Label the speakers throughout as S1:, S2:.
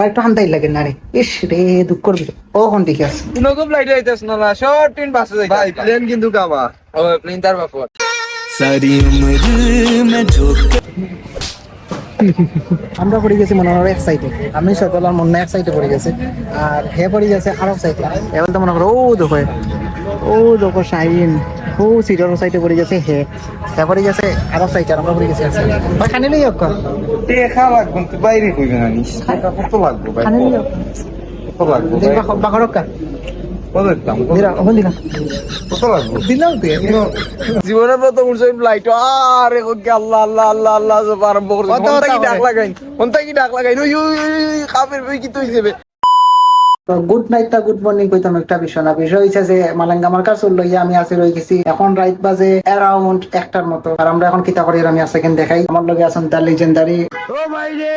S1: ভাই একটু লাগে না রে। ইস রে দুঃখ করবি ও আছে
S2: লাইট না না শর্ট বাসে যাই
S3: ভাই প্লেন কিন্তু কামা
S2: ও প্লেন তার
S4: সারি উমর মে
S1: আমরা পড়ে গেছি মনে হয় এক আমি সকল মনে এক সাইডে পড়ে গেছে। আর হে পড়ে গেছে আরও সাইডে এবার তো মনে করো ও দেখো ও দেখো ও সিটার সাইডে পড়ে গেছে হে। হে পড়ে গেছে আরও সাইডে আমরা পড়ে গেছি সাইডে ভাই খানি লই অক্কা
S3: টেকা লাগবো তুই বাইরে কইবে না নিস। টেকা কত লাগবো ভাই
S1: খানি লই
S3: কত লাগবো
S1: দেখ
S3: ভাই?
S1: বাকর অক্কা
S2: জীবনের প্রথম উঠছে লাইট আরে ওকে আল্লাহ আল্লাহ আল্লাহ আল্লাহ সব আরম্ভ করছে। কি ডাক? লাগাই কি ডাক লাগাই কাপের কি তুই যাবে
S1: গুড নাইট তা গুড মর্নিং কইতাম একটা বিষয় না। বিষয় হইছে যে মালাঙ্গা আমার কাছে চলল লইয়া আমি আছে রয়ে গেছি। এখন রাইত বাজে অ্যারাউন্ড একটার মতো। আর আমরা এখন কিতা করি আমি আছে কেন দেখাই। আমার লগে আছেন তার লেজেন্ডারি
S4: ও ভাই রে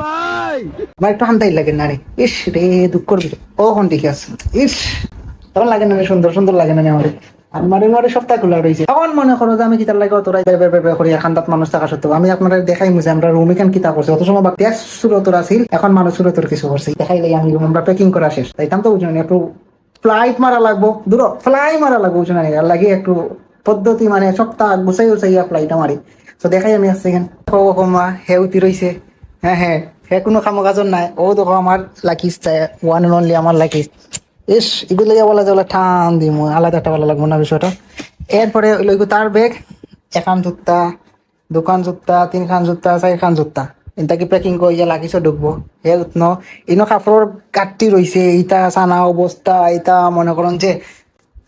S4: ভাই!
S1: আমার একটু হান্দাই লাগে না রে। ইস রে দুঃখ করবি ও হন ঠিক আছে। ইস তোমার লাগে না রে সুন্দর সুন্দর লাগে না আমার। আমার মারে সপ্তাহ খোলা রয়েছে এখন মনে করো যে আমি কিতার লাগে তোরা বের বের বের করি? এখন তাত মানুষ থাকা সত্ত্বেও। আমি আপনারা দেখাই মুছে আমরা রুম এখান কিতা করছি। অত সময় বাকি সুরতর আছিল এখন মানুষ সুরতর কিছু করছি। দেখাই লাগে আমি আমরা প্যাকিং করা শেষ। তাইতাম তো বুঝুন একটু ফ্লাইট মারা লাগবো। দূর ফ্লাই মারা লাগবো বুঝুন লাগে একটু পদ্ধতি মানে সপ্তাহ গুছাই গুছাইয়া ফ্লাইটটা মারি। তো দেখাই আমি আসছি এখান। কমা হেউতি রইছে। হ্যাঁ হ্যাঁ হে কোনো কাম কাজর নাই। ও দেখো আমার লাকিস ওয়ান অনলি আমার লাকিস ইস, এগুলো বলা যাবে টান দিম, আলাদা একটা ভালো লাগবো না বিষয়টা। এরপরে লইব তার ব্যাগ এখান জুত্তা দোকান জুত্তা তিনখান জুত্তা চারিখান জুত্তা ইনতাকে পেকিং করে ইয়া লাগিছে ঢুকবো। হে উঠন ইনো কাপড়ের কাটটি ৰৈছে ইটা চানা অবস্থা ইটা মনে করেন যে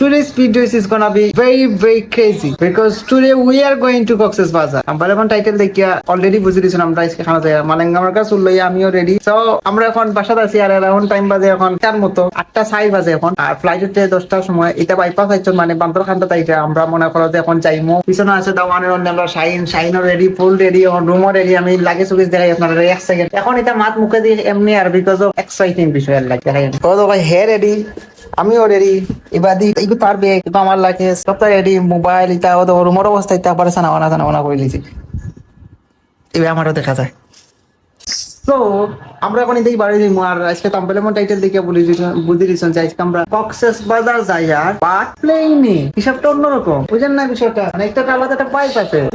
S1: Today's video is gonna be very very crazy because today we are going to Cox's Bazar. আমরা এখন টাইটেল দেখিয়া অলরেডি বুঝে দিয়েছেন আমরা আজকে খানা যাই মালেঙ্গা আমার কাছে লই আমিও রেডি সো আমরা এখন বাসাতে আছি আর এখন টাইম বাজে এখন চার মতো। আটটা সাই বাজে এখন। আর ফ্লাইট হচ্ছে দশটার সময়। এটা বাইপাস আইছো মানে বান্দর খান্তা তাইটা আমরা মনে করো যে এখন যাইমো। পিছনে আছে দাওয়ানের অন্য আমরা শাইন শাইনও রেডি ফুল রেডি এখন রুমও রেডি আমি লাগে সুগেজ দেখাই আপনারা এক সেকেন্ড এখন এটা মাত মুখে দিয়ে এমনি আর বিকজ অফ এক্সাইটিং বিষয় আর লাগে দেখাই। ও ভাই হে রেডি আমিও রেডি ইবাদি তার বেগ কিন্তু আমার লাগে, সবটা এডি মোবাইল ইতা ও রুমের অবস্থা ইতা পারে সানা বানা সানা বানা করে লিছি এবার আমারও দেখা যায়। আমরা এখন এদিকে বাড়ি আর আজকে টাইটেল দেখে যে আজকে আমরা কক্সেস বাজার যাই আর হিসাবটা অন্যরকম। বুঝেন না বিষয়টা? মানে একটা আলাদা একটা পাইপ আছে।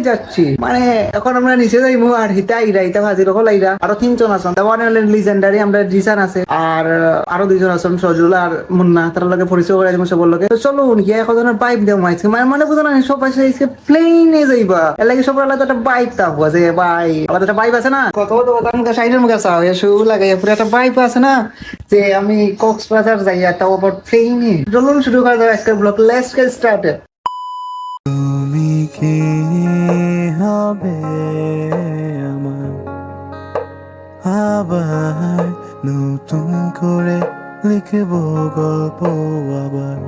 S1: যাচ্ছি। মানে এখন আমরা নিচে যাইমু, আর হিতা আইরা, হিতা আরও তিনজন আছেন। ওয়ান লিজেন্ডারি আমরা জিসান আছে। আর আরও দুইজন আছেন, সজুল আর মুন্না। তার লগে পরিচয় করে দিব সবার লগে। চলো গিয়ে এক ধরনের পাইপ দেওয়া মাইছে। মানে মানে বুঝো না, সব আছে প্লেনে যাইবা। এর লাগে সবার আলাদা একটা বাইক থাকব যে, ভাই, আলাদা একটা বাইক আছে না? কত কত সাইডের মুখে চাও, এ শু একটা বাইক আছে না? যে আমি কক্সবাজার যাই তাও আবার প্লেনে চলুন শুরু করা যাবে আজকের ব্লগ লেটস গেট স্টার্টেড
S4: তুমি কি হবে আমার? আবার নতুন করে লিখব গল্প আবার।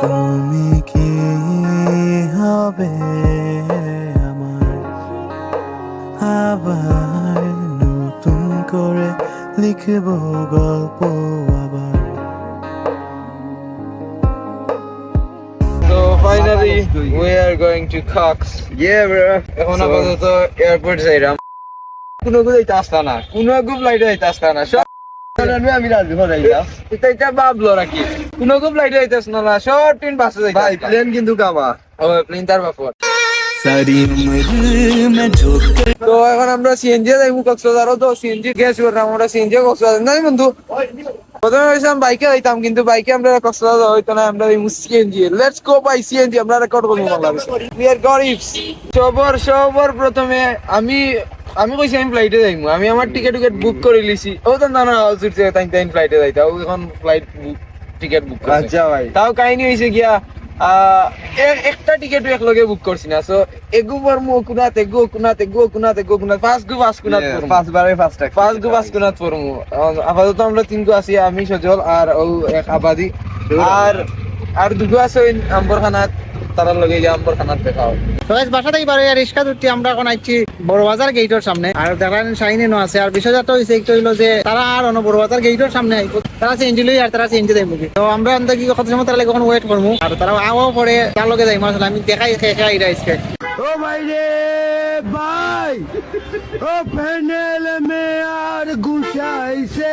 S4: তুমি কি হবে আবার নতুন করে লিখব গল্প আবার।
S2: কোন we are going to Cox
S3: ইয়ে ব্রো
S2: এখন না। সব
S3: আমি রাজি ভাই
S2: এটা ভাবলো নাকি না। শর্ট বাসে যাই
S3: ভাই প্লেন কিন্তু কামা
S2: ও প্লেন তার বাপর। তো এখন আমরা সিএনজি যাইমু কক্সবাজারও। তো সিএনজি গ্যাস করলাম আমরা সিএনজি কক্সবাজার নাই বন্ধু? প্রথমে হয়েছিলাম বাইকে যাইতাম কিন্তু বাইকে আমরা কক্সবাজার হইতো না আমরা CNG let's go by CNG আমরা রেকর্ড করব বাংলাদেশ। উই আর গরিবস সবর সবর প্রথমে আমি আমি কইছি আমি ফ্লাইটে যাইমু। আমি আমার টিকেট টিকেট বুক করে লিছি ও তো না না তাই তাই ফ্লাইটে যাইতা ও এখন ফ্লাইট বুক টিকেট বুক
S3: আচ্ছা ভাই।
S2: তাও কাহিনী হয়েছে গিয়া একটা টিকেট একলগে বুক করছি না। সো এগু মু কুনাত এগু কুনাত এগু কুনাত এগু কুনাত পাঁচ গু পাঁচ কুনাত পরমু
S3: ফার্স্ট বারে পাঁচ টাইম
S2: পাঁচ গু পাঁচ কুনাত পড়মু। আপাতত আমরা তিন গু আছি আমি সজল আর ও এক আবাদি। আর আর দুগু আছে আম্বরখানাত তারার লগে যে আম্বরখানাত দেখা হবে
S1: তো guys, বাসা থেকে বারো রিক্সা দুটি আমরা এখন আইছি বড় বাজার গেটের সামনে। আর দেখেন শাইনে নো আছে। আর বিষয়টা হয়েছে একটু হইল যে তারা আর অন্য বড় বাজার গেটের সামনে আইব। তারা চেঞ্জি লই আর তারা চেঞ্জি দেয় মুভি। তো আমরা আন্দা কি কত সময় তারা লাগে এখন ওয়েট করব আর তারা আওয়াও পরে তার লগে যাই। মাসলে আমি দেখাই খেয়ে আইরা আজকে।
S3: ও ভাই রে ভাই! ও প্যানেল মে আর গুছাইছে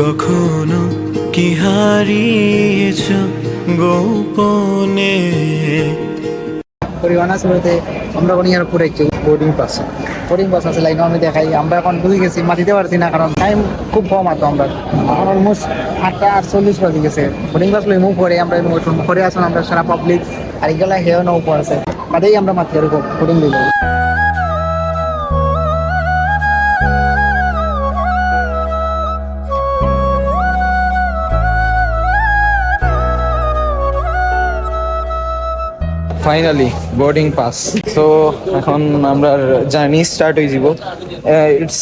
S4: কখনো কি হারিয়েছ গোপনে?
S1: পরিমাণ শুরুতে আমরা এখন ইয়ার পরে একটু বোর্ডিং পাস বোর্ডিং পাস আছে লাইন আমি দেখাই। আমরা এখন বুঝে গেছি মাতিতে পারছি না, কারণ টাইম খুব কম আতো আমরা। এখন অলমোস্ট আটটা আটচল্লিশ বাজে গেছে। বোর্ডিং পাস লই মুভ করে আমরা করে আসুন আমরা সারা পাবলিক আর এগুলা হেও আছে। বাদেই আমরা মাতি আর বোর্ডিং দিল
S2: ফাইনালি বোর্ডিং পাস সো এখন আমরা জার্নি স্টার্ট হয়ে যাব। It's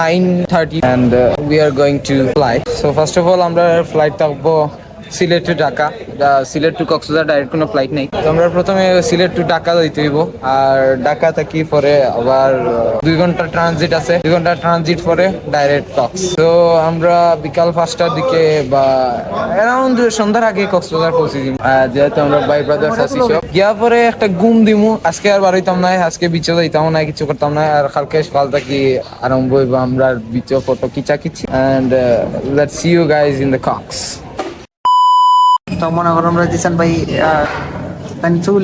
S2: nine thirty and we are going to fly so first of all আমরা ফ্লাইট থাকব Sylhet to Dhaka. Sylhet to Cox's Bazar direct কোনো ফ্লাইট নেই। তো আমরা প্রথমে সিলেট টু ঢাকা যাইতে হইব। আর ঢাকা থাকি পরে আবার দুই ঘণ্টা ট্রানজিট আছে। দুই ঘণ্টা ট্রানজিট পরে ডাইরেক্ট কক্স। তো আমরা বিকাল পাঁচটার দিকে বা অ্যারাউন্ড সন্ধ্যার আগে কক্সবাজার পৌঁছে দিব যেহেতু আমরা বাই ব্রাদার্স আছি সব, গিয়া পরে একটা ঘুম দিমু। আজকে আর বাড়াইতাম না আজকে বিচে যাইতাম না কিছু করতাম না আর কালকে সকাল থেকে আরম্ভ হইব আমরা বিচে ফটো কিচা কিচি and let's see you guys in the Cox.
S1: তো মনে করো আমরা দিচ্ছেন ভাই তাই চুল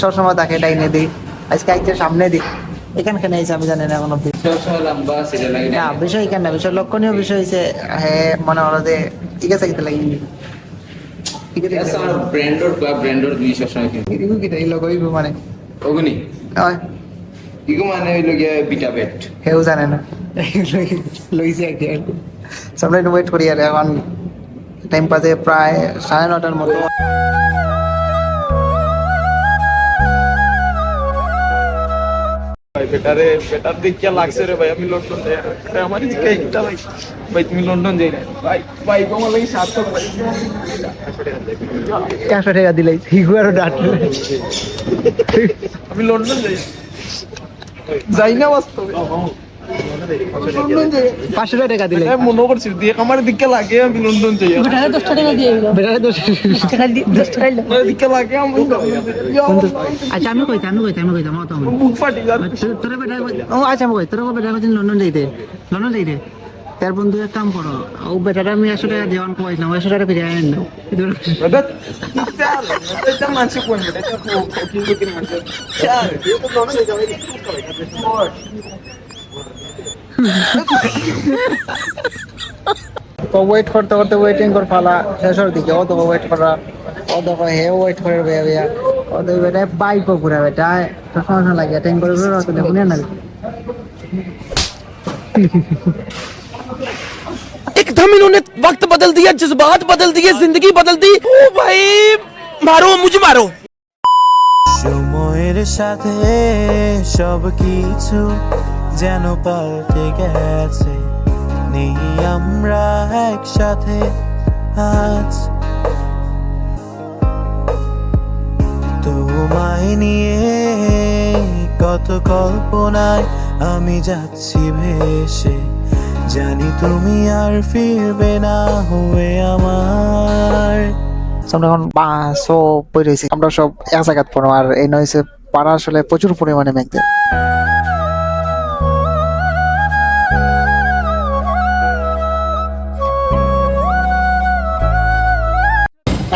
S1: সবসময় তাকে ডাইনে দিই। আজকে আইতে সামনে দিই। এখানখানে এসে আমি জানি না অব্দি না বিষয় এখানে না বিষয় লক্ষণীয় বিষয় হচ্ছে হ্যাঁ মনে হলো যে ঠিক আছে কিতে লাগি মানে।
S2: ওগুনি ইগো মানে হইল গিয়ে বিটা বেট
S1: হেউ জানে না। লইছে আর কি। সামনে ওয়েট করি আর এখন। টাইম পাতে প্রায় সাড়ে নটার মতো।
S2: ভাই বেটারে বেটার দেখিয়া লাগছে রে ভাই আমি লন্ডন যাই। না আমার দিকে একটা ভাই ভাই তুমি লন্ডন যাই না। ভাই ভাই তোমার লাগি সার্থক ভাই
S1: চারশো টাকা দিলাই হিগু আরও ডাটলে
S2: আমি লন্ডন যাই যাই না বাস্তবে। লন্ডন যাই
S1: পাঁচশো টাকা দিলাই
S2: আমি মনে করছি দিয়ে আমার দিকে লাগে আমি লন্ডন যাই
S1: বেটারে দশ
S2: আমার দিকে লাগে আমি
S1: আচ্ছা আমি কইতাম আমি কইতাম আমি কইতাম অত
S2: বুক ফাটি যাচ্ছে
S1: বেটা ও আচ্ছা আমি কই তোরা বেটা কইছেন লন্ডন যাইতে লন্ডন যাইতে তার বন্ধু এক কাম করো ও বেটাটা আমি একশো টাকা দেওয়ান কইছিলাম একশো টাকা ফিরে আনেন না তো ওয়েট করতে করতে ওয়েটিং কর ফালা শেষের দিকে ও তো ওয়েট করা ও দেখো হে ওয়েট করে বেয়া বেয়া ও তো বেটা বাইক ঘুরা বেটা তো সমস্যা লাগে টাইম করে করে রাখতে দেখুন না
S5: एकदम इन्होंने वक्त बदल दिया जज्बात बदल दिए जिंदगी बदल दी ओ भाई मारो मुझे मारो
S4: সময়ের সাথে সব কিছু যেন পাল্টে গেছে। নেই আমরা একসাথে আজ। তোমায় নিয়ে কত কল্পনায় আমি যাচ্ছি ভেসে। জানি তুমি আর ফিরবে না হয়ে আমার।
S1: আমরা এখন বই রয়েছি আমরা সব এক জায়গাত পড়ো আর এই নয়েছে পাড়া আসলে প্রচুর পরিমাণে মেঘদের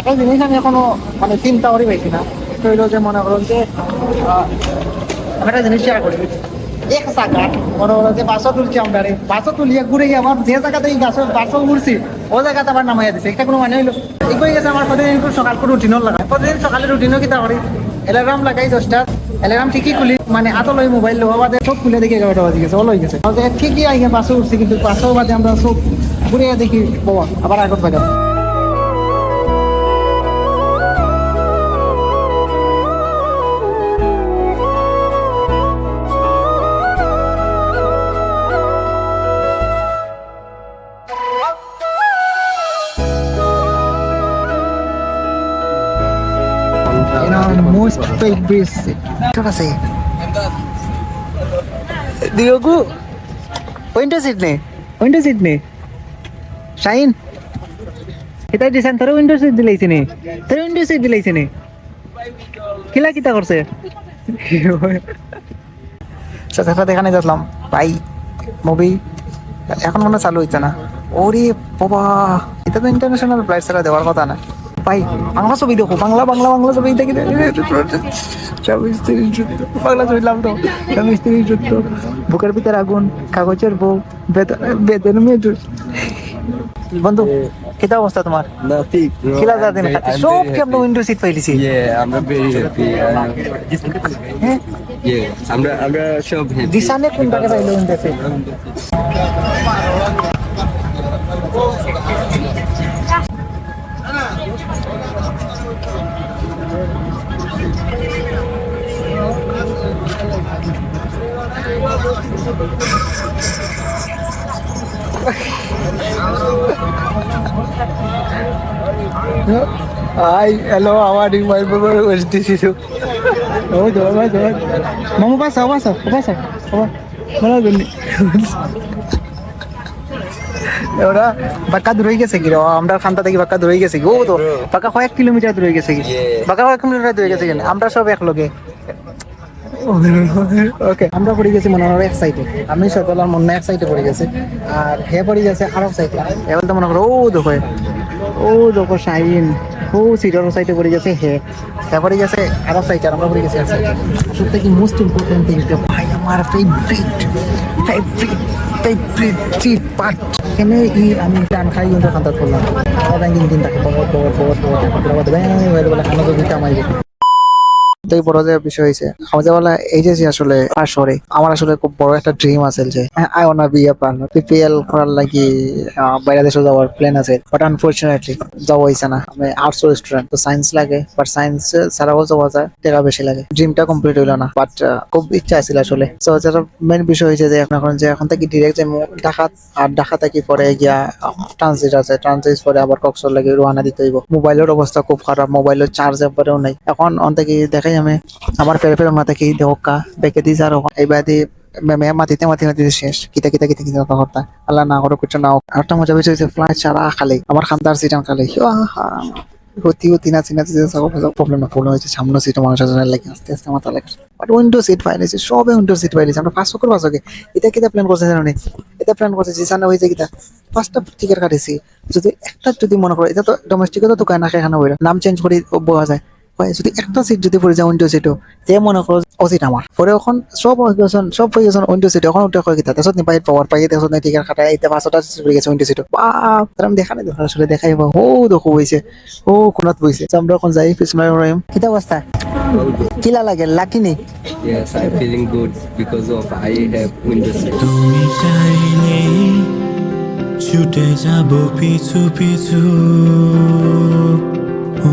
S1: একটা জিনিস আমি এখনও মানে চিন্তা করি পাইছি না। সেটা যে মনে করুন যে একটা জিনিস শেয়ার করি। এক মনে হলো যে বাসও তুলছি আমরা রে। বাসও তুলিয়ে ঘুরে যে জায়গাতে এই গাছ বাসও ঘুরছি, ও আবার নামাইয়া দিছে। এটা কোনো মানে হইল। এই করে গেছে আমার প্রতিদিন একটু সকাল সকালে রুটিনও কিতা করি? অ্যালার্ম লাগাই দশটা। অ্যালার্ম ঠিকই খুলি মানে হাতও লই মোবাইল লোয়া বাদে সব খুলে দেখি এগারোটা বাজে গেছে, ও লই গেছে। ঠিকই আইয়া উঠছি, কিন্তু বাসও বাদে আমরা সব ঘুরে দেখি, বাবা, আবার আগত বাজার most favorite. Ito kasi. Diogo. Window seat ne. Window seat ne. Shine. এটা দিছেন তোর উইন্ডো সিট দিলাইছে নে তোর উইন্ডো সিট দিলাইছে নে কিলা কিতা করছে সাথে দেখানে যাচ্লাম পাই মুভি এখন মনে চালু হইছে না ওরে বাবা এটা তো ইন্টারন্যাশনাল ফ্লাইট ছাড়া দেওয়ার কথা না ভাই বাংলা ছবি দেখো বাংলা বাংলা বাংলা ছবি দেখি স্বামী স্ত্রীর যুদ্ধ বাংলা ছবি তো স্বামী স্ত্রীর যুদ্ধ বুকের ভিতরে আগুন কাগজের বউ বেতন মেয়ে। বন্ধু কেটা অবস্থা তোমার. খেলা যাতে না সব কি আমরা উইন্ডো সিট পাইলিছি. হ্যাঁ
S3: আমরা আমরা সব
S1: দিশানে কোন জায়গায় পাইলো window seat I hello our you my baba was this you ও জয় ভাই জয় মামু পাস আও পাস আও পাস আও বলা গন্নি ওরা বাকা দূর গেছে কি আমরা খান্তা দেখি বাকা দূর গেছে গো তো বাকা কয়েক কিলোমিটার দূর গেছে কি?
S3: হ্যাঁ,
S1: বাকা কয়েক কিলোমিটার দূর হয়ে গেছে আমরা সব একলগে ওকে আমরা পড়ে গেছি মনে হয় এক সাইডে আমি সতলার মনে এক সাইডে পড়ে গেছে আর হে পড়ে গেছে আরব সাইডে এবার তো মনে করো ও দেখো ও দেখো শাহিন ও সিটার সাইডে পড়ে গেছে হে তারপরে গেছে আরব সাইডে আর আমরা পড়ে গেছি এক সাইডে থেকে মোস্ট ইম্পর্টেন্ট থিং ভাই আমার ফেভারিট ফেভারিট আমি টান খাই কিন্তু দিন হয়ে এই বড় যে বিষয় হয়েছে আমাদের বলা এই যে আসলে শহরে, আমার আসলে খুব বড় একটা ড্রিম আছে যে আই ওনা বি আ পার্টনার পিপিএল করার লাগি বাইরে দেশে যাওয়ার প্ল্যান আছে বাট আনফরচুনেটলি যাওয়া হয়েছে না। আমি আর্টস স্টুডেন্ট তো সায়েন্স লাগে বাট সায়েন্স ছাড়াও যাওয়া যায় টাকা বেশি লাগে। ড্রিমটা কমপ্লিট হইল না বাট খুব ইচ্ছা আছিল আসলে। তো যেটা মেন বিষয় হয়েছে যে, এখন যে, এখন থেকে ডিরেক্ট যে ঢাকা আর ঢাকা থেকে পরে গিয়া ট্রানজিট আছে। ট্রানজিট পরে আবার কক্সর লাগে রোয়ানা দিতে হইব। মোবাইলের অবস্থা খুব খারাপ মোবাইলের চার্জ একবারেও নাই। এখন অন থেকে দেখাই আমি আমার ফেরে ফেরে না থেকে দেহকা বেঁকে দিয়েছে আর এইবার দিয়ে মেমে মাটিতে মাটি মাটিতে শেষ। কিতা কিতা কিতা কিতা কথা আল্লাহ না করে কিছু না আরেকটা মজা বেশি হয়েছে ফ্লাইট ছাড়া খালি। আমার খান্দার সিটান খালি। হতি হতি না চিনা প্রবলেম না প্রবলেম হয়েছে। সামনে সিটে মানুষ লাগে আস্তে আস্তে মাথা লাগে। বাট উইন্ডো সিট পাইলেছে সবে উইন্ডো সিট পাইলেছে আমরা পাঁচশো করে পাঁচশো এটা কিতা প্ল্যান করছে জানো? এটা প্ল্যান করছে, যে সামনে হয়েছে কিতা? পাঁচটা টিকিট কাটিছি। যদি একটা যদি মনে করো, এটা তো ডোমেস্টিকও তো দোকান না এখানে নাম চেঞ্জ করে বয়া যায়। যদি একটা সিট যদি পড়ে যায় উইন্ডো সিটও তে মনে করো সিট আমার। পরে এখন সব হয়ে গেছেন সব হয়ে গেছেন উইন্ডো সিট এখন উঠে হয়ে গেছে তাৰপিছত নি পাই পাওয়ার পাই তাৰপিছত নি টিকেট কাটাই এতিয়া পাঁচটা সিট পড়ে গেছে উইন্ডো সিটও বা তার আমি দেখা নাই দেখা আসলে দেখাই পাবো ও দেখো বইছে। ও কোনাত বইছে। আমরা এখন যাই পিছমাই রহিম কিতা অবস্থা কিলা লাগে? লাকি নেই
S3: Yes, I'm feeling good because of I have window seat.
S4: তুমি চাইলে ছুটে যাব পিছু পিছু। ও,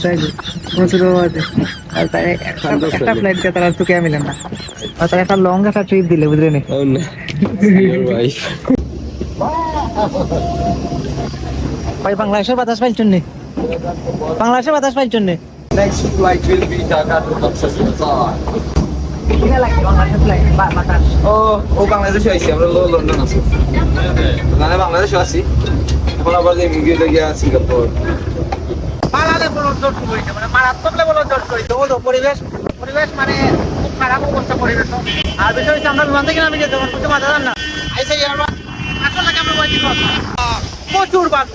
S4: আছে।
S1: আর তাই একটা একটা ফ্লাইট কে তারা তো কে মিলে না। আর তাই একটা লং একটা ট্রিপ দিলে বুঝলে নি. ভাই বাংলাদেশের বাতাস পাইছেন নি? বাংলাদেশের বাতাস পাইছেন নি?
S2: Next flight will be Dhaka to. ও ও বাংলাদেশে আইছি আমরা লন্ডন আছি। মানে বাংলাদেশে আছি। এখন আবার যে মুভি গিয়া সিঙ্গাপুর।
S1: পরিবেশ? পরিবেশ মানে খুব খারাপ অবস্থা পরিবেশ আর বিষয় হচ্ছে আমরা বিমান থেকে নামি যেতে পারব কিছু মাথা না। আইসে আসল লাগে আমরা প্রচুর বাস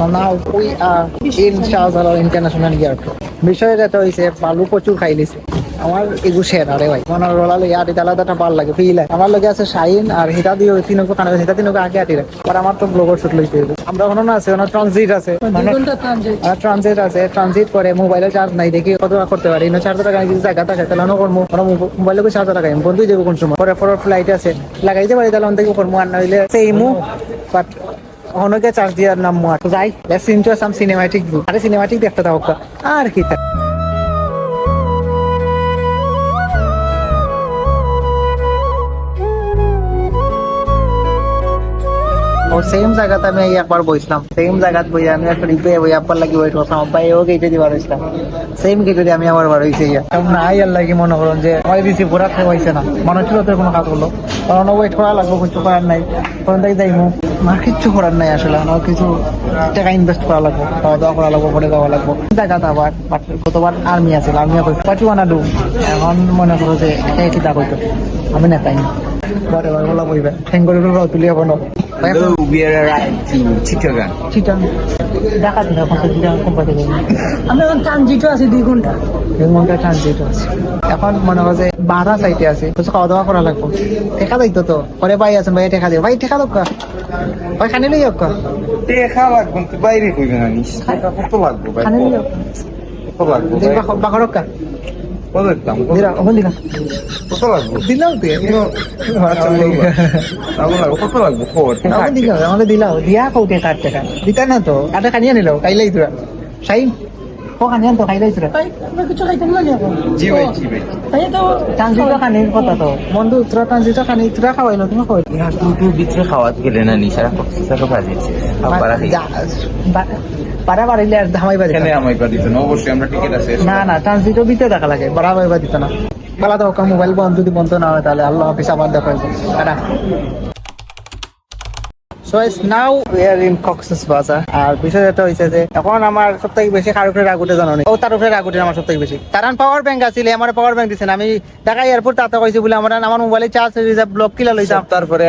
S1: So now we are in Shahজালাল International Airport. বিষয় যেটা হয়েছে বালু প্রচুর খাই লিছে আমার এগু শের আরে ভাই। মনে রোলালে ইয়ার এটা আলাদাটা ভালো লাগে ফিল আমার লগে আছে শাহিন আর হিতা দিয়ে তিনকে কানে হিতা তিনকে আগে আটি রাখে। আর আমার তো ব্লগার শুট লইতে আমরা ওখানে না আছে ওখানে ট্রানজিট আছে। ট্রানজিট আছে। ট্রানজিট করে মোবাইলে চার্জ নাই দেখি কত করতে পারি। না চার্জ টাকা কিছু জায়গা থাকে তাহলে অন্য করব মোবাইলে চার্জ টাকা বন্ধুই যাব কোন সময়। পরে পরে ফ্লাইট আছে। লাগাইতে পারি তাহলে অন্য করব আর নইলে সেইমু বাট অনেকে চার্জ দিয়ার নাম যাই let's into some cinematic view আরে সিনেমাটিক দেখতে দাও কা। আর কি তা সেম জায়গাতে আমি একবার বইছিলাম সেম জায়গাত বই আমি একটা রিপে বই একবার লাগি ওয়েট করতাম ভাই ও গেটে দিবার হইছিলাম সেম গেটে দিয়ে আমি আবার বার হইছি ইয়া নাই আর লাগি মনে করুন যে আমার করা থেকে হইছে না। মনে হচ্ছিল তোর কোনো কাজ হলো কারণ ওয়েট করা লাগবে কিছু করার নাই। তখন তাই যাইমু আমার কিচ্ছু করার নাই আসলে। আমার কিছু টাকা ইনভেস্ট করা লাগবে খাওয়া দাওয়া করা লাগবে পরে যাওয়া লাগবে। জায়গাতে আবার গতবার আর্মি আছে আর্মি পাচু আনা ডু এখন মনে করো যে এটাই চিন্তা করতো আমি নেতাই না। বারে বার বলা বইবে ঠেঙ্গরি তুলি হব না।
S3: Hello, we are arrived to Chittagong.
S1: Chittagong Dhaka থেকে এখন চিটাং কোম্পানি থেকে
S6: আমরা এখন ট্রানজিটও আছি দুই ঘণ্টা।
S1: তিন ঘণ্টা ট্রানজিট আছে। এখন মনে হয় যে বারো সাইটে আছে। কিছু খাওয়া দাওয়া করা লাগবে। টেকা দিত তো। পরে ভাই আছেন ভাই টেকা দিও ভাই টেকা দোক ভাই খানি লই হোক
S3: টেকা লাগবে বাইরে হইবে না নিস টাকা কত লাগবে ভাই? কত লাগবে? কত দাম? কত কত লাগবে?
S1: দিলাও তুই
S3: আচ্ছা লাগবে কত লাগবে? খবর।
S1: আমাকে দিলাও আমাকে দিলাও দিয়া কৌটে কাট টাকা? দিতা না তো কাটা খানিয়া নিলাও কাইলাই তোরা। সাইন? ওখানে তো খানি
S7: না
S1: আর ধামাই
S3: কেন তো অবশ্যই আমরা টিকিট আছে
S1: না না ট্রানজিট বিতে দেখা লাগে বাড়া বাই বাজি না ভালো মোবাইল বন্ধ যদি বন্ধ না হয় তাহলে আল্লাহ হাফিজ আবার দেখা হবে আর বিষয় যেটা হয়েছে যে এখন আমার সব থেকে বেশি কার উপরে রাগ উঠে জানো নি? ও তার উপরে রাগ উঠে আমার সব থেকে বেশি কারণ পাওয়ার ব্যাংক আছিল আমার পাওয়ার ব্যাংক দিছেন আমি ঢাকা এয়ারপোর্ট তাতে কইছি বলে আমার আমার মোবাইলে চার্জ রিজার্ভ ব্লক কিলা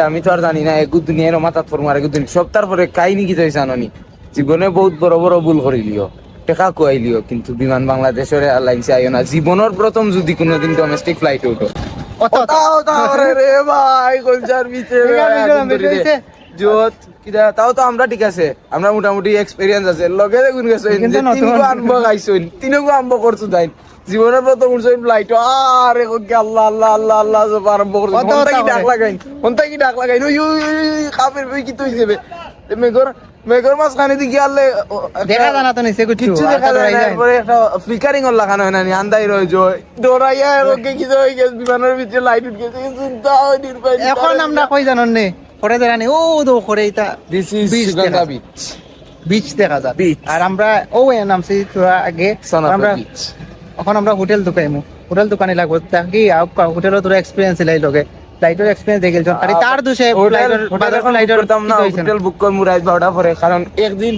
S2: আমি তো আর জানি না একু দুনিয়ার মাথাত ফরম আর একু দুনিয়া। সপ্তাহ পরে কাহিনী কি তৈছে আননি জীবনে বহুত বড় বড় ভুল করিলিও টেকা কুয়াইলিও কিন্তু বিমান বাংলাদেশের এয়ারলাইন্সে আইও না। জীবনের প্রথম যদি কোনোদিন ডোমেস্টিক ফ্লাইট উঠো। রে ভাই জোত কিদা তাও তো আমরা ঠিক আছে। আমরা মোটামুটি এক্সপেরিয়েন্স আছে। লগে দেখুন গেছো। তিনগো আনব খাইছইন তিনগো আনব করছ তাই জীবনের প্রথম উঠছইন ফ্লাইট আরে কই আল্লাহ আল্লাহ আল্লাহ আল্লাহ সব আরম্ভ করছ কোনটা কি ডাক। লাগাইন কোনটা কি ডাক লাগাইন? ওই, বই কি তুই দেবে মেঘর মেঘর মাছ খানে দি গিয়ালে
S1: দেখা জানা তো নিছে কিছু
S2: কিচ্ছু দেখা যায় না এরপরে একটা ফ্লিকারিং ওর লাগানো হয় না নি আন্দাই রয়ে যায়। ডোরাইয়া এরকে কি গেছে বিমানের ভিতরে লাইট উঠে গেছে চিন্তা হয় নির্বাচন
S1: এখন আমরা কই জানো নে। করে দেখা নেই ও তো করে এটা
S2: this is Sugandha
S1: beach
S2: beach
S1: দেখা যায়. আর আমরা ও এ নামছি তোরা আগে আমরা এখন আমরা হোটেল দোকাইমু হোটেল দোকানে লাগবো কি হোটেল তোর এক্সপিরিয়েন্স লাই লগে ফ্লাইটের এক্সপিরিয়েন্স দেখেল আরে তার দোষে
S2: হোটেল
S1: ফ্লাইটের
S2: হোটেল না বুক করে মুরাইজ বারোটা পরে কারণ একদিন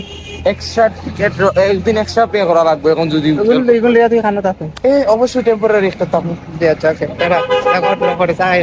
S2: এক্সট্রা টিকেট একদিন এক্সট্রা পে করা লাগবে এখন যদি
S1: এগুলো লিয়া তুই খানা তাতে
S2: এ অবশ্যই টেম্পোরারি একটা তাপ
S1: দে আচ্ছা ওকে টাটা এখন করে চাই